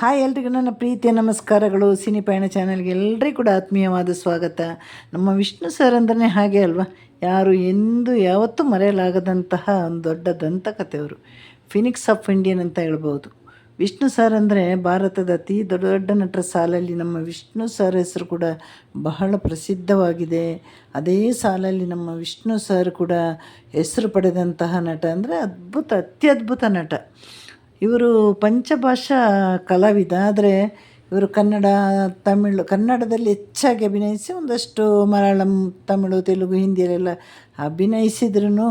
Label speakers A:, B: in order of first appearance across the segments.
A: Hi ಎಲ್ರಿಗೂ ನನ್ನ ಪ್ರೀತಿಯ ನಮಸ್ಕಾರಗಳು. ಸಿನಿ ಪಯಣ ಚಾನಲ್ಗೆ ಎಲ್ಲರಿಗೂ ಕೂಡ ಆತ್ಮೀಯವಾದ ಸ್ವಾಗತ. ನಮ್ಮ ವಿಷ್ಣು ಸರ್ ಅಂದ್ರೆ ಹಾಗೆ ಅಲ್ವಾ? ಯಾರು ಎಂದು ಯಾವತ್ತೂ ಮರೆಯಲಾಗದಂತಹ ಒಂದು ದೊಡ್ಡ ದಂತಕಥೆಯವರು. ಫಿನಿಕ್ಸ್ ಆಫ್ ಇಂಡಿಯನ್ ಅಂತ ಹೇಳ್ಬೋದು. ವಿಷ್ಣು ಸರ್ ಅಂದರೆ ಭಾರತದ ಅತಿ ದೊಡ್ಡ ದೊಡ್ಡ ನಟರ ಸಾಲಲ್ಲಿ ನಮ್ಮ ವಿಷ್ಣು ಸರ್ ಹೆಸರು ಕೂಡ ಬಹಳ ಪ್ರಸಿದ್ಧವಾಗಿದೆ. ಅದೇ ಸಾಲಲ್ಲಿ ನಮ್ಮ ವಿಷ್ಣು ಸರ್ ಕೂಡ ಹೆಸರು ಪಡೆದಂತಹ ನಟ ಅಂದರೆ ಅದ್ಭುತ, ಅತ್ಯದ್ಭುತ ನಟ. ಇವರು ಪಂಚಭಾಷಾ ಕಲಾವಿದ, ಆದರೆ ಇವರು ಕನ್ನಡ, ತಮಿಳು, ಕನ್ನಡದಲ್ಲಿ ಹೆಚ್ಚಾಗಿ ಅಭಿನಯಿಸಿ ಒಂದಷ್ಟು ಮಲಯಾಳಂ, ತಮಿಳು, ತೆಲುಗು, ಹಿಂದಿಯಲ್ಲೆಲ್ಲ ಅಭಿನಯಿಸಿದ್ರೂ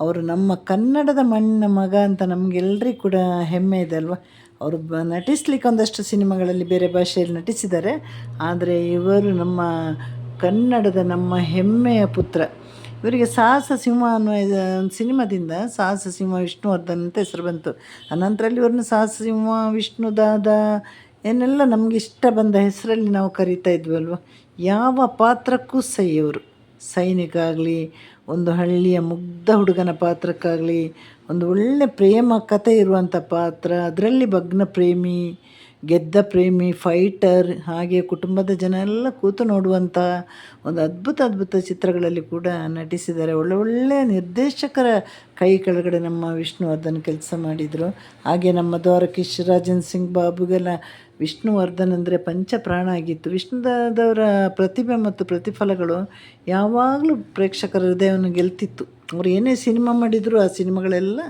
A: ಅವರು ನಮ್ಮ ಕನ್ನಡದ ಮಣ್ಣಿನ ಮಗ ಅಂತ ನಮಗೆಲ್ಲರಿಗೂ ಕೂಡ ಹೆಮ್ಮೆ ಇದೆ ಅಲ್ವಾ? ಅವರು ಬ, ನಟಿಸ್ಲಿಕ್ಕೆ ಒಂದಷ್ಟು ಸಿನಿಮಾಗಳಲ್ಲಿ ಬೇರೆ ಭಾಷೆಯಲ್ಲಿ ನಟಿಸಿದ್ದಾರೆ. ಆದರೆ ಇವರು ನಮ್ಮ ಕನ್ನಡದ ನಮ್ಮ ಹೆಮ್ಮೆಯ ಪುತ್ರ. ಇವರಿಗೆ ಸಾಹಸ ಸಿಂಹ ಅನ್ನೋ ಒಂದು ಸಿನಿಮಾದಿಂದ ಸಾಹಸ ಸಿಂಹ ವಿಷ್ಣುವರ್ಧನ್ ಅಂತ ಹೆಸರು ಬಂತು. ಅನಂತರಲ್ಲಿ ಇವ್ರನ್ನ ಸಾಹಸ ಸಿಂಹ ವಿಷ್ಣು ದಾದ ಏನೆಲ್ಲ ನಮಗೆ ಇಷ್ಟ ಬಂದ ಹೆಸರಲ್ಲಿ ನಾವು ಕರಿತಾ ಇದ್ವಿ ಅಲ್ವ? ಯಾವ ಪಾತ್ರಕ್ಕೂ ಸೈ ಅವರು ಸೈನಿಕ ಆಗಲಿ ಒಂದು ಹಳ್ಳಿಯ ಮುಗ್ಧ ಹುಡುಗನ ಪಾತ್ರಕ್ಕಾಗಲಿ, ಒಂದು ಒಳ್ಳೆ ಪ್ರೇಮ ಕಥೆ ಇರುವಂಥ ಪಾತ್ರ, ಅದರಲ್ಲಿ ಭಗ್ನ ಪ್ರೇಮಿ ಗೆದ್ದ ಪ್ರೇಮಿ ಫೈಟರ್ ಹಾಗೆ ಕುಟುಂಬದ ಜನ ಎಲ್ಲ ಕೂತು ನೋಡುವಂಥ ಒಂದು ಅದ್ಭುತ ಅದ್ಭುತ ಚಿತ್ರಗಳಲ್ಲಿ ಕೂಡ ನಟಿಸಿದ್ದಾರೆ. ಒಳ್ಳೆ ಒಳ್ಳೆಯ ನಿರ್ದೇಶಕರ ಕೈ ಕೆಳಗಡೆ ನಮ್ಮ ವಿಷ್ಣುವರ್ಧನ್ ಕೆಲಸ ಮಾಡಿದರು. ಹಾಗೆ ನಮ್ಮ ದ್ವಾರಕೀಶ್ ರಾಜನ್ ಸಿಂಗ್ ಬಾಬುಗೆಲ್ಲ ವಿಷ್ಣುವರ್ಧನ್ ಅಂದರೆ ಪಂಚಪ್ರಾಣ ಆಗಿತ್ತು. ವಿಷ್ಣುದವರ ಪ್ರತಿಭೆ ಮತ್ತು ಪ್ರತಿಫಲಗಳು ಯಾವಾಗಲೂ ಪ್ರೇಕ್ಷಕರ ಹೃದಯವನ್ನು ಗೆಲ್ತಿತ್ತು. ಅವ್ರು ಏನೇ ಸಿನಿಮಾ ಮಾಡಿದರೂ ಆ ಸಿನಿಮಾಗಳೆಲ್ಲ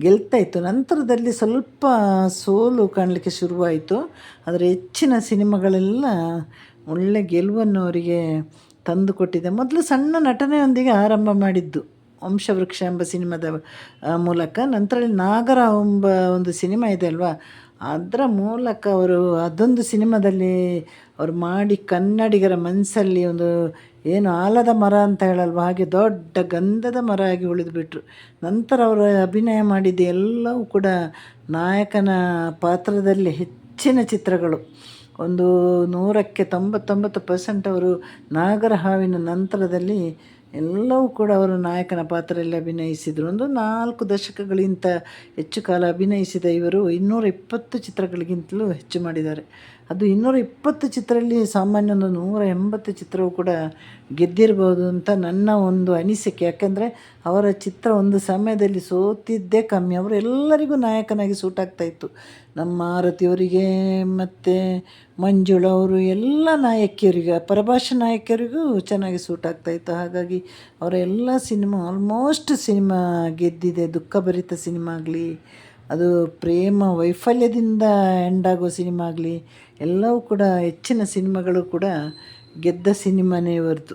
A: ಗೆಲ್ತಾ ಇತ್ತು. ನಂತರದಲ್ಲಿ ಸ್ವಲ್ಪ ಸೋಲು ಕಾಣಲಿಕ್ಕೆ ಶುರುವಾಯಿತು. ಆದರೆ ಹೆಚ್ಚಿನ ಸಿನಿಮಾಗಳೆಲ್ಲ ಒಳ್ಳೆ ಗೆಲುವನ್ನು ಅವರಿಗೆ ತಂದು ಕೊಟ್ಟಿದೆ ಮೊದಲು ಸಣ್ಣ ನಟನೆಯೊಂದಿಗೆ ಆರಂಭ ಮಾಡಿದ್ದು ವಂಶವೃಕ್ಷ ಎಂಬ ಸಿನಿಮಾದ ಮೂಲಕ. ನಂತರ ನಾಗರ ಎಂಬ ಒಂದು ಸಿನಿಮಾ ಇದೆ ಅಲ್ವಾ? ಅದರ ಮೂಲಕ ಅವರು ಅದೊಂದು ಸಿನಿಮಾದಲ್ಲಿ ಅವರು ಮಾಡಿ ಕನ್ನಡಿಗರ ಮನಸ್ಸಲ್ಲಿ ಒಂದು ಏನು ಆಲದ ಮರ ಅಂತ ಹೇಳಲ್ವ? ಹಾಗೆ ದೊಡ್ಡ ಗಂಧದ ಮರ ಆಗಿ ಉಳಿದುಬಿಟ್ರು. ನಂತರ ಅವರು ಅಭಿನಯ ಮಾಡಿದ ಎಲ್ಲವೂ ಕೂಡ ನಾಯಕನ ಪಾತ್ರದಲ್ಲಿ ಹೆಚ್ಚಿನ ಚಿತ್ರಗಳು. ಒಂದು ನೂರಕ್ಕೆ ತೊಂಬತ್ತೊಂಬತ್ತು ಪರ್ಸೆಂಟ್ ಅವರು ನಾಗರ ಹಾವಿನ ನಂತರದಲ್ಲಿ ಎಲ್ಲವೂ ಕೂಡ ಅವರು ನಾಯಕನ ಪಾತ್ರದಲ್ಲಿ ಅಭಿನಯಿಸಿದರು. ಒಂದು ನಾಲ್ಕು ದಶಕಗಳಿಗಿಂತ ಹೆಚ್ಚು ಕಾಲ ಅಭಿನಯಿಸಿದ ಇವರು ಇನ್ನೂರ ಇಪ್ಪತ್ತು ಚಿತ್ರಗಳಿಗಿಂತಲೂ ಹೆಚ್ಚು ಮಾಡಿದ್ದಾರೆ. ಅದು ಇನ್ನೂರ ಇಪ್ಪತ್ತು ಚಿತ್ರದಲ್ಲಿ ಸಾಮಾನ್ಯ ಒಂದು ನೂರ ಎಂಬತ್ತು ಚಿತ್ರವು ಕೂಡ ಗೆದ್ದಿರ್ಬೋದು ಅಂತ ನನ್ನ ಒಂದು ಅನಿಸಿಕೆ. ಯಾಕೆಂದರೆ ಅವರ ಚಿತ್ರ ಒಂದು ಸಮಯದಲ್ಲಿ ಸೋತಿದ್ದೇ ಕಮ್ಮಿ. ಅವರು ಎಲ್ಲರಿಗೂ ನಾಯಕನಾಗಿ ಸೂಟ್ ಆಗ್ತಾಯಿತ್ತು ನಮ್ಮ ಆರತಿಯವರಿಗೆ ಮತ್ತು ಅವರು ಎಲ್ಲ ನಾಯಕಿಯರಿಗೆ, ಪರಭಾಷಾ ನಾಯಕಿಯರಿಗೂ ಚೆನ್ನಾಗಿ ಸೂಟ್ ಆಗ್ತಾಯಿತ್ತು ಹಾಗಾಗಿ ಅವರ ಎಲ್ಲ ಸಿನಿಮಾ, ಆಲ್ಮೋಸ್ಟ್ ಸಿನಿಮಾ ಗೆದ್ದಿದೆ. ದುಃಖಭರಿತ ಸಿನಿಮಾ ಆಗಲಿ ಅದು ಪ್ರೇಮ ವೈಫಲ್ಯದಿಂದ ಎಂಡಾಗೋ ಸಿನಿಮಾ ಆಗಲಿ, ಎಲ್ಲವೂ ಕೂಡ ಹೆಚ್ಚಿನ ಸಿನಿಮಾಗಳು ಕೂಡ ಗೆದ್ದ ಸಿನಿಮಾನೇ ಇವರದು.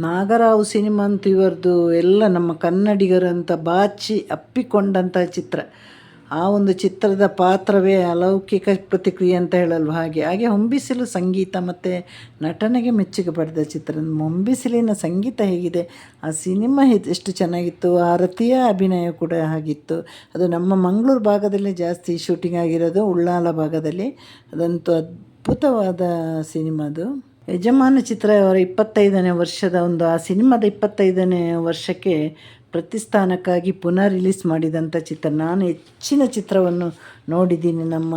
A: ನಾಗರಾವ್ ಸಿನಿಮಾ ಅಂತ ಇವರದು ಎಲ್ಲ ನಮ್ಮ ಕನ್ನಡಿಗರಂತ ಬಾಚಿ ಅಪ್ಪಿಕೊಂಡಂಥ ಚಿತ್ರ. ಆ ಒಂದು ಚಿತ್ರದ ಪಾತ್ರವೇ ಅಲೌಕಿಕ ಪ್ರತಿಕ್ರಿಯೆ ಅಂತ ಹೇಳಲ್ವ? ಹಾಗೆ ಹಾಗೆ ಹೊಂಬಿಸಿಲು ಸಂಗೀತ ಮತ್ತು ನಟನೆಗೆ ಮೆಚ್ಚುಗೆ ಪಡೆದ ಚಿತ್ರ ಹೊಂಬಿಸಿಲಿನ ಸಂಗೀತ ಹೇಗಿದೆ? ಆ ಸಿನಿಮಾ ಎಷ್ಟು ಚೆನ್ನಾಗಿತ್ತು? ಆರತಿಯ ಅಭಿನಯ ಕೂಡ ಹಾಗಿತ್ತು. ಅದು ನಮ್ಮ ಮಂಗಳೂರು ಭಾಗದಲ್ಲಿ ಜಾಸ್ತಿ ಶೂಟಿಂಗ್ ಆಗಿರೋದು ಉಳ್ಳಾಲ ಭಾಗದಲ್ಲಿ. ಅದಂತೂ ಅದ್ಭುತವಾದ ಸಿನಿಮಾ ಅದು. ಯಜಮಾನ ಚಿತ್ರ ಅವರ ಇಪ್ಪತ್ತೈದನೇ ವರ್ಷದ ಒಂದು, ಆ ಸಿನಿಮಾದ ಇಪ್ಪತ್ತೈದನೇ ವರ್ಷಕ್ಕೆ ಪ್ರತಿಸ್ಥಾನಕ್ಕಾಗಿ ಪುನಃ ರಿಲೀಸ್ ಮಾಡಿದಂಥ ಚಿತ್ರ. ನಾನು ಹೆಚ್ಚಿನ ಚಿತ್ರವನ್ನು ನೋಡಿದ್ದೀನಿ ನಮ್ಮ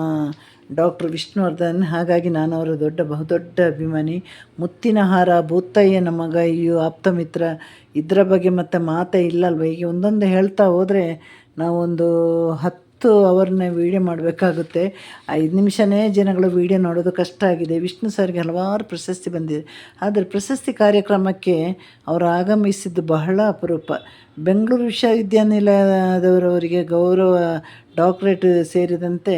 A: ಡಾಕ್ಟರ್ ವಿಷ್ಣುವರ್ಧನ್. ಹಾಗಾಗಿ ನಾನು ಅವರ ದೊಡ್ಡ ಬಹುದೊಡ್ಡ ಅಭಿಮಾನಿ. ಮುತ್ತಿನ ಹಾರ ಭೂತಯ್ಯನ ಮಗ ಅಯ್ಯೋ ಆಪ್ತ ಮಿತ್ರ. ಇದರ ಬಗ್ಗೆ ಮತ್ತೆ ಮಾತೇ ಇಲ್ಲಲ್ವ? ಹೀಗೆ ಒಂದೊಂದು ಹೇಳ್ತಾ ಹೋದರೆ ನಾವೊಂದು ಹತ್ತು ಅವರನ್ನ ವೀಡಿಯೋ ಮಾಡಬೇಕಾಗುತ್ತೆ. ಐದು ನಿಮಿಷನೇ ಜನಗಳು ವೀಡಿಯೋ ನೋಡೋದು ಕಷ್ಟ ಆಗಿದೆ. ವಿಷ್ಣು ಸರ್ಗೆ ಹಲವಾರು ಪ್ರಶಸ್ತಿ ಬಂದಿದೆ. ಆದರೆ ಪ್ರಶಸ್ತಿ ಕಾರ್ಯಕ್ರಮಕ್ಕೆ ಅವರು ಆಗಮಿಸಿದ್ದು ಬಹಳ ಅಪರೂಪ. ಬೆಂಗಳೂರು ವಿಶ್ವವಿದ್ಯಾನಿಲಯದವರವರಿಗೆ ಗೌರವ ಡಾಕ್ಟ್ರೇಟ್ ಸೇರಿದಂತೆ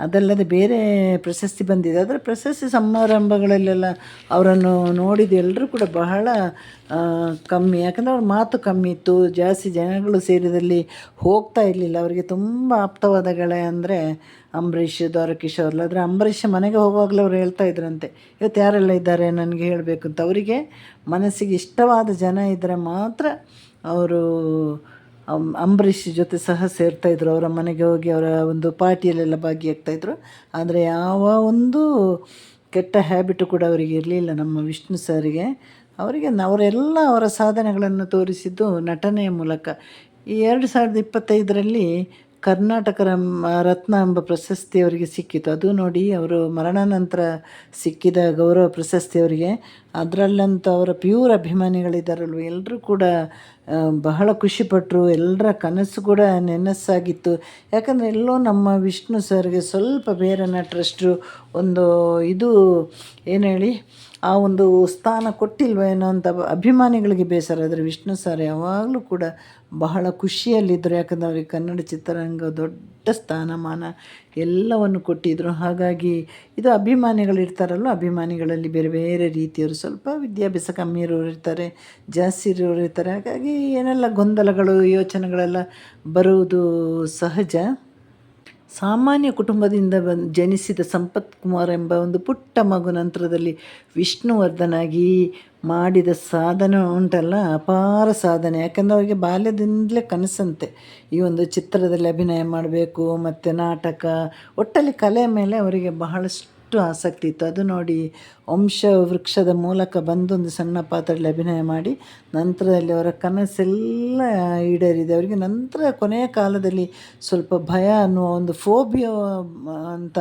A: ಅದಲ್ಲದೆ ಬೇರೆ ಪ್ರಶಸ್ತಿ ಬಂದಿದೆ. ಅದರ ಪ್ರಶಸ್ತಿ ಸಮಾರಂಭಗಳಲ್ಲೆಲ್ಲ ಅವರನ್ನು ನೋಡಿದ ಎಲ್ಲರೂ ಕೂಡ ಬಹಳ ಕಮ್ಮಿ. ಯಾಕಂದರೆ ಅವ್ರ ಮಾತು ಕಮ್ಮಿ ಇತ್ತು. ಜಾಸ್ತಿ ಜನಗಳು ಸೇರಿದಲ್ಲಿ ಹೋಗ್ತಾ ಇರಲಿಲ್ಲ. ಅವರಿಗೆ ತುಂಬ ಆಪ್ತವಾದ ಅಂದರೆ ಅಂಬರೀಷ್ ದ್ವಾರಕೀಶ್ ಅವ್ರಲ್ಲ ಆದರೆ ಅಂಬರೀಷ್ ಮನೆಗೆ ಹೋಗುವಾಗಲೇ ಅವ್ರು ಹೇಳ್ತಾ ಇದ್ರಂತೆ, ಇವತ್ತು ಯಾರೆಲ್ಲ ಇದ್ದಾರೆ? ನನಗೆ ಹೇಳಬೇಕು. ಅಂತ. ಅವರಿಗೆ ಮನಸ್ಸಿಗೆ ಇಷ್ಟವಾದ ಜನ ಇದ್ದರೆ ಮಾತ್ರ ಅವರು ಅಂಬರೀಷ್ ಜೊತೆ ಸಹ ಸೇರ್ತಾಯಿದ್ರು ಅವರ ಮನೆಗೆ ಹೋಗಿ ಅವರ ಒಂದು ಪಾರ್ಟಿಯಲ್ಲೆಲ್ಲ ಭಾಗಿಯಾಗ್ತಾಯಿದ್ರು ಆದರೆ ಯಾವ ಒಂದು ಕೆಟ್ಟ ಹ್ಯಾಬಿಟು ಕೂಡ ಅವರಿಗೆ ಇರಲಿಲ್ಲ ನಮ್ಮ ವಿಷ್ಣು ಸರ್ಗೆ. ಅವರಿಗೆ ಅವರೆಲ್ಲ ಅವರ ಸಾಧನೆಗಳನ್ನು ತೋರಿಸಿದ್ದು ನಟನೆಯ ಮೂಲಕ. ಈ ಎರಡು ಸಾವಿರದ ಇಪ್ಪತ್ತೈದರಲ್ಲಿ ಕರ್ನಾಟಕ ರತ್ನ ಎಂಬ ಪ್ರಶಸ್ತಿ ಅವರಿಗೆ ಸಿಕ್ಕಿತು. ಅದು ನೋಡಿ ಅವರು ಮರಣಾನಂತರ ಸಿಕ್ಕಿದ ಗೌರವ ಪ್ರಶಸ್ತಿ ಅವರಿಗೆ. ಅದರಲ್ಲಂತೂ ಅವರ ಪ್ಯೂರ್ ಅಭಿಮಾನಿಗಳಿದ್ದಾರಲ್ವ ಎಲ್ಲರೂ ಕೂಡ ಬಹಳ ಖುಷಿಪಟ್ಟರು ಎಲ್ಲರ ಕನಸು ಕೂಡ ನೆನಸಾಗಿತ್ತು. ಯಾಕಂದರೆ ಎಲ್ಲೋ ನಮ್ಮ ವಿಷ್ಣು ಸರ್ಗೆ ಸ್ವಲ್ಪ ಬೇರೆ ನಟರಷ್ಟು ಒಂದು ಇದು, ಏನು ಹೇಳಿ, ಆ ಒಂದು ಸ್ಥಾನ ಕೊಟ್ಟಿಲ್ವೇನೋ ಅಂತ ಅಭಿಮಾನಿಗಳಿಗೆ ಬೇಸರ. ಆದರೆ ವಿಷ್ಣು ಸರ್ ಯಾವಾಗಲೂ ಕೂಡ ಬಹಳ ಖುಷಿಯಲ್ಲಿದ್ದರು. ಯಾಕಂದರೆ ಅವರಿಗೆ ಕನ್ನಡ ಚಿತ್ರರಂಗ ದೊಡ್ಡ ಸ್ಥಾನಮಾನ ಎಲ್ಲವನ್ನು ಕೊಟ್ಟಿದ್ದರು ಹಾಗಾಗಿ ಇದು ಅಭಿಮಾನಿಗಳು ಇರ್ತಾರಲ್ಲ ಅಭಿಮಾನಿಗಳಲ್ಲಿ ಬೇರೆ ಬೇರೆ ರೀತಿಯವರು. ಸ್ವಲ್ಪ ವಿದ್ಯಾಭ್ಯಾಸ ಕಮ್ಮಿ ಇರೋರು ಇರ್ತಾರೆ, ಜಾಸ್ತಿ ಇರೋರು ಇರ್ತಾರೆ. ಹಾಗಾಗಿ ಏನೆಲ್ಲ ಗೊಂದಲಗಳು, ಯೋಚನೆಗಳೆಲ್ಲ ಬರುವುದು ಸಹಜ. ಸಾಮಾನ್ಯ ಕುಟುಂಬದಿಂದ ಬಂದು ಜನಿಸಿದ ಸಂಪತ್ ಕುಮಾರ್ ಎಂಬ ಒಂದು ಪುಟ್ಟ ಮಗು ನಂತರದಲ್ಲಿ ವಿಷ್ಣುವರ್ಧನಾಗಿ ಮಾಡಿದ ಸಾಧನೆ ಉಂಟಲ್ಲ, ಅಪಾರ ಸಾಧನೆ. ಯಾಕಂದರೆ ಅವರಿಗೆ ಬಾಲ್ಯದಿಂದಲೇ ಕನಸಂತೆ. ಈ ಒಂದು ಚಿತ್ರದಲ್ಲಿ ಅಭಿನಯ ಮಾಡಬೇಕು, ಮತ್ತು ನಾಟಕ, ಒಟ್ಟಲ್ಲಿ ಕಲೆ ಮೇಲೆ ಅವರಿಗೆ ಬಹಳಷ್ಟು ಆಸಕ್ತಿ ಇತ್ತು. ಅದು ನೋಡಿ ವಂಶ ವೃಕ್ಷದ ಮೂಲಕ ಬಂದೊಂದು ಸಣ್ಣ ಪಾತ್ರದಲ್ಲಿ ಅಭಿನಯ ಮಾಡಿ ನಂತರದಲ್ಲಿ ಅವರ ಕನಸೆಲ್ಲ ಈಡೇರಿದೆ. ಅವರಿಗೆ ನಂತರ ಕೊನೆಯ ಕಾಲದಲ್ಲಿ ಸ್ವಲ್ಪ ಭಯ ಅನ್ನುವ ಒಂದು ಫೋಬಿಯೋ ಅಂತ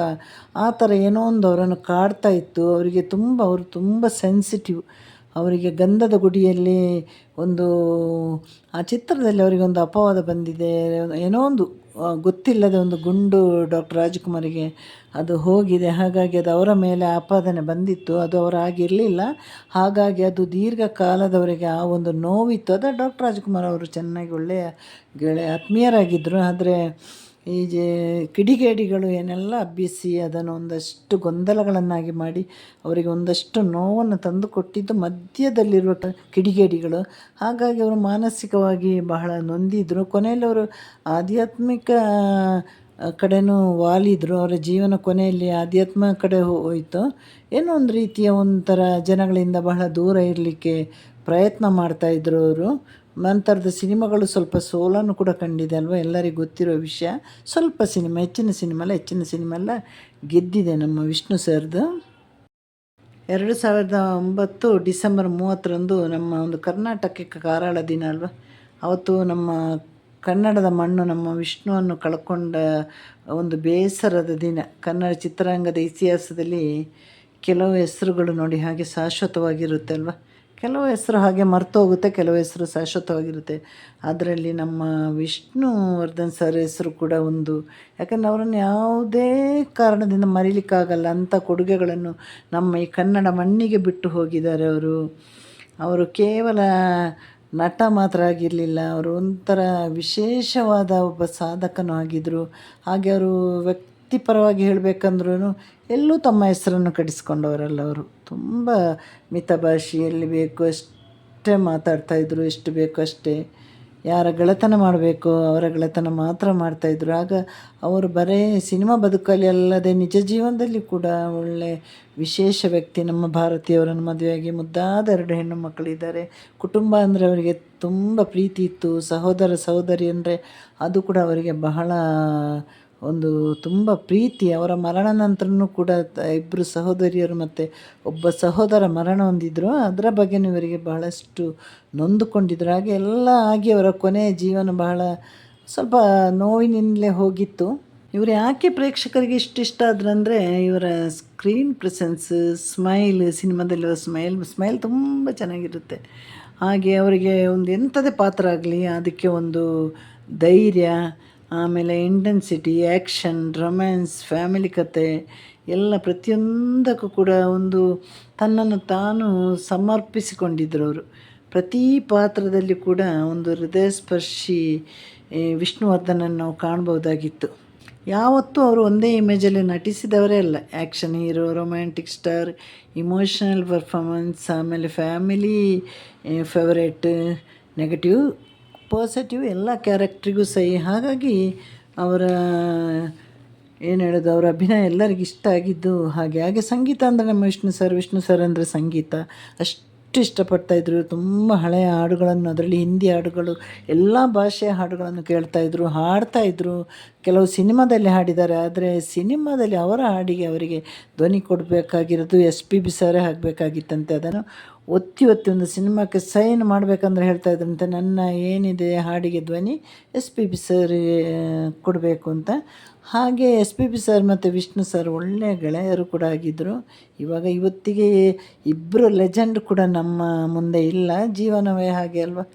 A: ಆ ಥರ ಏನೋ ಒಂದು ಅವರನ್ನು ಕಾಡ್ತಾ ಇತ್ತು. ಅವರಿಗೆ ತುಂಬ, ಅವರು ತುಂಬ ಸೆನ್ಸಿಟಿವ್ ಅವರಿಗೆ ಗಂಧದ ಗುಡಿಯಲ್ಲಿ ಒಂದು, ಆ ಚಿತ್ರದಲ್ಲಿ ಅವರಿಗೆ ಒಂದು ಅಪವಾದ ಬಂದಿದೆ. ಏನೋ ಒಂದು ಗೊತ್ತಿಲ್ಲದ ಒಂದು ಗುಂಡು ಡಾಕ್ಟರ್ ರಾಜ್ಕುಮಾರಿಗೆ ಅದು ಹೋಗಿದೆ. ಹಾಗಾಗಿ ಅದು ಅವರ ಮೇಲೆ ಆಪಾದನೆ ಬಂದಿತ್ತು. ಅದು ಅವರ ಆಗಿರಲಿಲ್ಲ ಹಾಗಾಗಿ ಅದು ದೀರ್ಘಕಾಲದವರೆಗೆ ಆ ಒಂದು ನೋವಿತ್ತು. ಅದು ಡಾಕ್ಟರ್ ರಾಜ್ಕುಮಾರ್ ಅವರು ಚೆನ್ನಾಗಿ ಒಳ್ಳೆಯ ಗೆಳೆಯ, ಆತ್ಮೀಯರಾಗಿದ್ದರು. ಆದರೆ ಈ ಜೆ ಕಿಡಿಗೇಡಿಗಳು ಏನೆಲ್ಲ ಹಬ್ಬಿಸಿ ಅದನ್ನು ಒಂದಷ್ಟು ಗೊಂದಲಗಳನ್ನಾಗಿ ಮಾಡಿ ಅವರಿಗೆ ಒಂದಷ್ಟು ನೋವನ್ನು ತಂದು ಕೊಟ್ಟಿದ್ದು ಮಧ್ಯದಲ್ಲಿರುವ ಕಿಡಿಗೇಡಿಗಳು. ಹಾಗಾಗಿ ಅವರು ಮಾನಸಿಕವಾಗಿ ಬಹಳ ನೊಂದಿದ್ರು. ಕೊನೆಯಲ್ಲಿ ಅವರು ಆಧ್ಯಾತ್ಮಿಕ ಕಡೆನೂ ವಾಲಿದ್ರು. ಅವರ ಜೀವನ ಕೊನೆಯಲ್ಲಿ ಆಧ್ಯಾತ್ಮ ಕಡೆ ಹೋಯಿತು. ಏನೋ ಒಂದು ರೀತಿಯ ಒಂಥರ ಜನಗಳಿಂದ ಬಹಳ ದೂರ ಇರಲಿಕ್ಕೆ ಪ್ರಯತ್ನ ಮಾಡ್ತಾಯಿದ್ರು ಅವರು. ನಂತರದ ಸಿನಿಮಾಗಳು ಸ್ವಲ್ಪ ಸೋಲನ್ನು ಕೂಡ ಕಂಡಿದೆ ಅಲ್ವಾ? ಎಲ್ಲರಿಗೂ ಗೊತ್ತಿರೋ ವಿಷಯ. ಸ್ವಲ್ಪ ಸಿನಿಮಾ, ಹೆಚ್ಚಿನ ಸಿನಿಮಾ ಅಲ್ಲ, ಹೆಚ್ಚಿನ ಸಿನಿಮಾ ಎಲ್ಲ ಗೆದ್ದಿದೆ ನಮ್ಮ ವಿಷ್ಣು ಸರ್ದು. ಎರಡು ಸಾವಿರದ ಒಂಬತ್ತು ಡಿಸೆಂಬರ್ ಮೂವತ್ತರಂದು ನಮ್ಮ ಒಂದು ಕರ್ನಾಟಕಕ್ಕೆ ಕಾರಾಳ ದಿನ ಅಲ್ವಾ? ಅವತ್ತು ನಮ್ಮ ಕನ್ನಡದ ಮಣ್ಣು, ನಮ್ಮ ವಿಷ್ಣುವನ್ನು ಕಳ್ಕೊಂಡ ಒಂದು ಬೇಸರದ ದಿನ. ಕನ್ನಡ ಚಿತ್ರರಂಗದ ಇತಿಹಾಸದಲ್ಲಿ ಕೆಲವು ಹೆಸರುಗಳು ನೋಡಿ ಹಾಗೆ ಶಾಶ್ವತವಾಗಿರುತ್ತೆ ಅಲ್ವಾ? ಕೆಲವು ಹೆಸರು ಹಾಗೆ ಮರ್ತೋಗುತ್ತೆ, ಕೆಲವು ಹೆಸರು ಶಾಶ್ವತವಾಗಿರುತ್ತೆ. ಅದರಲ್ಲಿ ನಮ್ಮ ವಿಷ್ಣುವರ್ಧನ್ ಸರ್ ಹೆಸರು ಕೂಡ ಒಂದು. ಯಾಕಂದರೆ ಅವರನ್ನು ಯಾವುದೇ ಕಾರಣದಿಂದ ಮರೀಲಿಕ್ಕಾಗಲ್ಲ, ಅಂಥ ಕೊಡುಗೆಗಳನ್ನು ನಮ್ಮ ಈ ಕನ್ನಡ ಮಣ್ಣಿಗೆ ಬಿಟ್ಟು ಹೋಗಿದ್ದಾರೆ ಅವರು. ಅವರು ಕೇವಲ ನಟ ಮಾತ್ರ ಆಗಿರಲಿಲ್ಲ, ಅವರು ಒಂಥರ ವಿಶೇಷವಾದ ಒಬ್ಬ ಸಾಧಕನೂ ಆಗಿದ್ದರು ಹಾಗೆ ಅವರು ವ್ಯಕ್ತಿಪರವಾಗಿ ಹೇಳಬೇಕಂದ್ರೂ ಎಲ್ಲೂ ತಮ್ಮ ಹೆಸರನ್ನು ಕಟ್ಟಿಸ್ಕೊಂಡವರಲ್ಲ ಅವರು. ತುಂಬ ಮಿತಭಾಷಿ ಎಲ್ಲಿ ಬೇಕು, ಅಷ್ಟೇ ಮಾತಾಡ್ತಾಯಿದ್ರು ಎಷ್ಟು ಬೇಕು ಅಷ್ಟೇ. ಯಾರ ಗೆಳೆತನ ಮಾಡಬೇಕು, ಅವರ ಗೆಳೆತನ ಮಾತ್ರ ಮಾಡ್ತಾಯಿದ್ರು ಆಗ ಅವರು ಬರೇ ಸಿನಿಮಾ ಬದುಕಲ್ಲಿ ಅಲ್ಲದೆ ನಿಜ ಜೀವನದಲ್ಲಿ ಕೂಡ ಒಳ್ಳೆ ವಿಶೇಷ ವ್ಯಕ್ತಿ, ನಮ್ಮ ಭಾರತೀಯವರನ್ನು ಮದುವೆಯಾಗಿ ಮುದ್ದಾದ ಎರಡು ಹೆಣ್ಣು ಮಕ್ಕಳಿದ್ದಾರೆ. ಕುಟುಂಬ ಅಂದರೆ ಅವರಿಗೆ ತುಂಬ ಪ್ರೀತಿ ಇತ್ತು. ಸಹೋದರ ಸಹೋದರಿ ಅಂದರೆ ಅದು ಕೂಡ ಅವರಿಗೆ ಬಹಳ ಒಂದು ತುಂಬ ಪ್ರೀತಿ, ಅವರ ಮರಣ ನಂತರನೂ ಕೂಡ ಇಬ್ಬರು ಸಹೋದರಿಯರು ಮತ್ತು ಒಬ್ಬ ಸಹೋದರ ಮರಣ ಹೊಂದಿದ್ರು. ಅದರ ಬಗ್ಗೆನೂ ಇವರಿಗೆ ಬಹಳಷ್ಟು ನೊಂದುಕೊಂಡಿದ್ರು ಹಾಗೆ ಎಲ್ಲ ಆಗಿ ಅವರ ಕೊನೆಯ ಜೀವನ ಬಹಳ ಸ್ವಲ್ಪ ನೋವಿನಿಂದಲೇ ಹೋಗಿತ್ತು. ಇವರು ಯಾಕೆ ಪ್ರೇಕ್ಷಕರಿಗೆ ಇಷ್ಟು ಇಷ್ಟ ಆದ್ರಂದರೆ ಇವರ ಸ್ಕ್ರೀನ್ ಪ್ರೆಸೆನ್ಸ್, ಸ್ಮೈಲ್ ಸಿನಿಮಾದಲ್ಲಿರೋ ಸ್ಮೈಲ್ ಸ್ಮೈಲ್ ತುಂಬ ಚೆನ್ನಾಗಿರುತ್ತೆ. ಹಾಗೆ ಅವರಿಗೆ ಒಂದು ಎಂಥದೇ ಪಾತ್ರ ಆಗಲಿ, ಅದಕ್ಕೆ ಒಂದು ಧೈರ್ಯ ಆಮೇಲೆ ಇಂಟೆನ್ಸಿಟಿ ಆ್ಯಕ್ಷನ್ ರೊಮ್ಯಾನ್ಸ್ ಫ್ಯಾಮಿಲಿ ಕತೆ, ಎಲ್ಲ ಪ್ರತಿಯೊಂದಕ್ಕೂ ಕೂಡ ಒಂದು ತನ್ನನ್ನು ತಾನು ಸಮರ್ಪಿಸಿಕೊಂಡಿದ್ದರು ಅವರು ಪ್ರತಿ ಪಾತ್ರದಲ್ಲಿ ಕೂಡ ಒಂದು ಹೃದಯಸ್ಪರ್ಶಿ ವಿಷ್ಣುವರ್ಧನನ್ನು ನಾವು ಕಾಣ್ಬೋದಾಗಿತ್ತು. ಯಾವತ್ತೂ ಅವರು ಒಂದೇ ಇಮೇಜಲ್ಲಿ ನಟಿಸಿದವರೇ ಅಲ್ಲ. Action hero romantic star emotional performance ಆಮೇಲೆ ಫ್ಯಾಮಿಲಿ ಫೇವರೇಟ್ ನೆಗೆಟಿವ್ ಪಾಸಿಟಿವ್ ಎಲ್ಲ ಕ್ಯಾರೆಕ್ಟ್ರಿಗೂ ಸಹಿ. ಹಾಗಾಗಿ ಅವರ, ಏನು ಹೇಳೋದು, ಅವರ ಅಭಿನಯ ಎಲ್ಲರಿಗೂ ಇಷ್ಟ ಆಗಿದ್ದು ಹಾಗೆ. ಹಾಗೆ ಸಂಗೀತ ಅಂದರೆ ನಮ್ಮ ವಿಷ್ಣು ಸರ್ ವಿಷ್ಣು ಸರ್ ಅಂದರೆ ಸಂಗೀತ. ಅಷ್ಟು ಇಷ್ಟಪಡ್ತಾಯಿದ್ರು ತುಂಬ ಹಳೆಯ ಹಾಡುಗಳನ್ನು, ಅದರಲ್ಲಿ ಹಿಂದಿ ಹಾಡುಗಳು, ಎಲ್ಲ ಭಾಷೆಯ ಹಾಡುಗಳನ್ನು ಕೇಳ್ತಾಯಿದ್ರು ಹಾಡ್ತಾಯಿದ್ರು ಕೆಲವು ಸಿನಿಮಾದಲ್ಲಿ ಹಾಡಿದ್ದಾರೆ, ಆದರೆ ಸಿನಿಮಾದಲ್ಲಿ ಅವರ ಹಾಡಿಗೆ ಅವರಿಗೆ ಧ್ವನಿ ಕೊಡಬೇಕಾಗಿರೋದು ಎಸ್ ಪಿ ಬಿ ಸರೇ ಆಗಬೇಕಾಗಿತ್ತಂತೆ ಅದನ್ನು ಒತ್ತಿ ಒತ್ತಿ ಒಂದು ಸಿನಿಮಾಕ್ಕೆ ಸೈನ್ ಮಾಡಬೇಕಂದ್ರೆ ಹೇಳ್ತಾ ಇದ್ರಂತೆ ನನ್ನ ಏನಿದೆ ಹಾಡಿಗೆ ಧ್ವನಿ ಎಸ್ ಪಿ ಬಿ ಸರ್ ಕೊಡಬೇಕು ಅಂತ. ಹಾಗೆ ಎಸ್ ಪಿ ಬಿ ಸರ್ ಮತ್ತು ವಿಷ್ಣು ಸರ್ ಒಳ್ಳೆಯ ಗೆಳೆಯರು ಕೂಡ ಆಗಿದ್ದರು ಇವಾಗ ಇವತ್ತಿಗೆ ಇಬ್ಬರು ಲೆಜೆಂಡ್ ಕೂಡ ನಮ್ಮ ಮುಂದೆ ಇಲ್ಲ. ಜೀವನವೇ ಹಾಗೆ ಅಲ್ವಾ?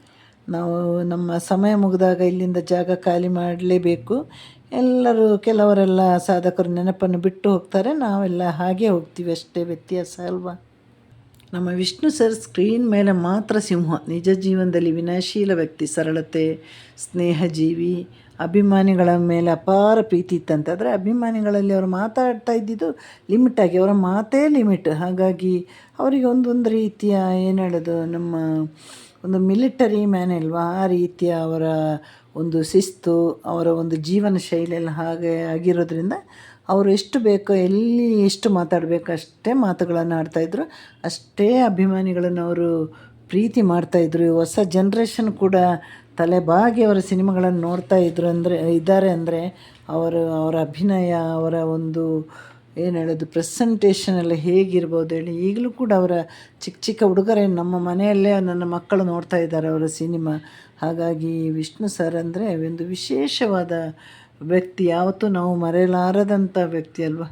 A: ನಾವು ನಮ್ಮ ಸಮಯ ಮುಗಿದಾಗ ಇಲ್ಲಿಂದ ಜಾಗ ಖಾಲಿ ಮಾಡಲೇಬೇಕು. ಎಲ್ಲರೂ ಕೆಲವರೆಲ್ಲ ಸಾಧಕರು ನೆನಪನ್ನು ಬಿಟ್ಟು ಹೋಗ್ತಾರೆ. ನಾವೆಲ್ಲ ಹಾಗೆ ಹೋಗ್ತೀವಿ ಅಷ್ಟೇ ವ್ಯತ್ಯಾಸ ಅಲ್ವಾ? ನಮ್ಮ ವಿಷ್ಣು ಸರ್ ಸ್ಕ್ರೀನ್ ಮೇಲೆ ಮಾತ್ರ ಸಿಂಹ, ನಿಜ ಜೀವನದಲ್ಲಿ ವಿನಾಶೀಲ ವ್ಯಕ್ತಿ, ಸರಳತೆ, ಸ್ನೇಹಜೀವಿ, ಅಭಿಮಾನಿಗಳ ಮೇಲೆ ಅಪಾರ ಪ್ರೀತಿ ಇತ್ತಂತೆ. ಆದರೆ ಅಭಿಮಾನಿಗಳಲ್ಲಿ ಅವರು ಮಾತಾಡ್ತಾ ಇದ್ದಿದ್ದು ಲಿಮಿಟಾಗಿ ಅವರ ಮಾತೇ ಲಿಮಿಟ್. ಹಾಗಾಗಿ ಅವರಿಗೆ ಒಂದೊಂದು ರೀತಿಯ, ಏನು ಹೇಳೋದು, ನಮ್ಮ ಒಂದು ಮಿಲಿಟರಿ ಮ್ಯಾನ್ ಅಲ್ವಾ, ಆ ರೀತಿಯ ಅವರ ಒಂದು ಶಿಸ್ತು, ಅವರ ಒಂದು ಜೀವನ ಶೈಲಿಯಲ್ಲಿ ಹಾಗೆ ಆಗಿರೋದ್ರಿಂದ ಅವರು ಎಷ್ಟು ಬೇಕೋ ಎಲ್ಲಿ ಎಷ್ಟು ಮಾತಾಡಬೇಕು ಅಷ್ಟೇ ಮಾತುಗಳನ್ನು ಆಡ್ತಾಯಿದ್ರು ಅಷ್ಟೇ ಅಭಿಮಾನಿಗಳನ್ನು ಅವರು ಪ್ರೀತಿ ಮಾಡ್ತಾಯಿದ್ರು ಹೊಸ ಜನ್ರೇಷನ್ ಕೂಡ ತಲೆಬಾಗಿ ಅವರ ಸಿನಿಮಾಗಳನ್ನು ನೋಡ್ತಾ ಇದ್ರು ಅಂದರೆ, ಇದ್ದಾರೆ ಅಂದರೆ, ಅವರು, ಅವರ ಅಭಿನಯ, ಅವರ ಒಂದು ಏನು ಹೇಳೋದು ಪ್ರೆಸೆಂಟೇಷನ್ ಎಲ್ಲ ಹೇಗಿರ್ಬೋದು ಹೇಳಿ, ಈಗಲೂ ಕೂಡ ಅವರ ಚಿಕ್ಕ ಚಿಕ್ಕ ಹುಡುಗರೇ ನಮ್ಮ ಮನೆಯಲ್ಲೇ ನನ್ನ ಮಕ್ಕಳು ನೋಡ್ತಾ ಇದ್ದಾರೆ ಅವರ ಸಿನಿಮಾ. ಹಾಗಾಗಿ ವಿಷ್ಣು ಸರ್ ಅಂದರೆ ಒಂದು ವಿಶೇಷವಾದ ವ್ಯಕ್ತಿ, ಯಾವತ್ತೂ ನಾವು ಮರೆಯಲಾರದಂಥ ವ್ಯಕ್ತಿ ಅಲ್ವಾ?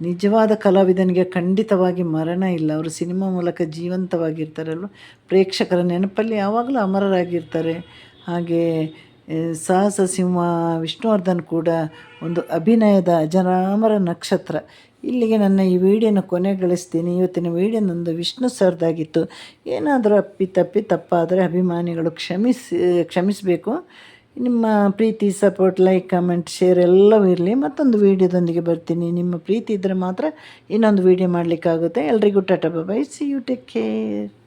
A: ನಿಜವಾದ ಕಲಾವಿದನಿಗೆ ಖಂಡಿತವಾಗಿ ಮರಣ ಇಲ್ಲ. ಅವರು ಸಿನಿಮಾ ಮೂಲಕ ಜೀವಂತವಾಗಿರ್ತಾರಲ್ವ? ಪ್ರೇಕ್ಷಕರ ನೆನಪಲ್ಲಿ ಯಾವಾಗಲೂ ಅಮರರಾಗಿರ್ತಾರೆ. ಹಾಗೆ ಸಾಹಸ ಸಿಂಹ, ವಿಷ್ಣುವರ್ಧನ್ ಕೂಡ ಒಂದು ಅಭಿನಯದ ಅಜರಾಮರ ನಕ್ಷತ್ರ. ಇಲ್ಲಿಗೆ ನನ್ನ ಈ ವಿಡಿಯೋನ ಕೊನೆಗೊಳಿಸ್ತೀನಿ. ಇವತ್ತಿನ ವಿಡಿಯೋ ನಂದು ವಿಷ್ಣು ಸರ್ದಾಗಿತ್ತು. ಏನಾದರೂ ಅಪ್ಪಿ ತಪ್ಪಿ ತಪ್ಪಾದರೆ ಅಭಿಮಾನಿಗಳು ಕ್ಷಮಿಸಿ, ಕ್ಷಮಿಸಬೇಕು. ನಿಮ್ಮ ಪ್ರೀತಿ, ಸಪೋರ್ಟ್, ಲೈಕ್, ಕಮೆಂಟ್, ಶೇರ್ ಎಲ್ಲವೂ ಇರಲಿ. ಮತ್ತೊಂದು ವೀಡಿಯೋದೊಂದಿಗೆ ಬರ್ತೀನಿ. ನಿಮ್ಮ ಪ್ರೀತಿ ಇದ್ದರೆ ಮಾತ್ರ ಇನ್ನೊಂದು ವೀಡಿಯೋ ಮಾಡಲಿಕ್ಕಾಗುತ್ತೆ. ಎಲ್ರಿಗೂ tata, bye see you take care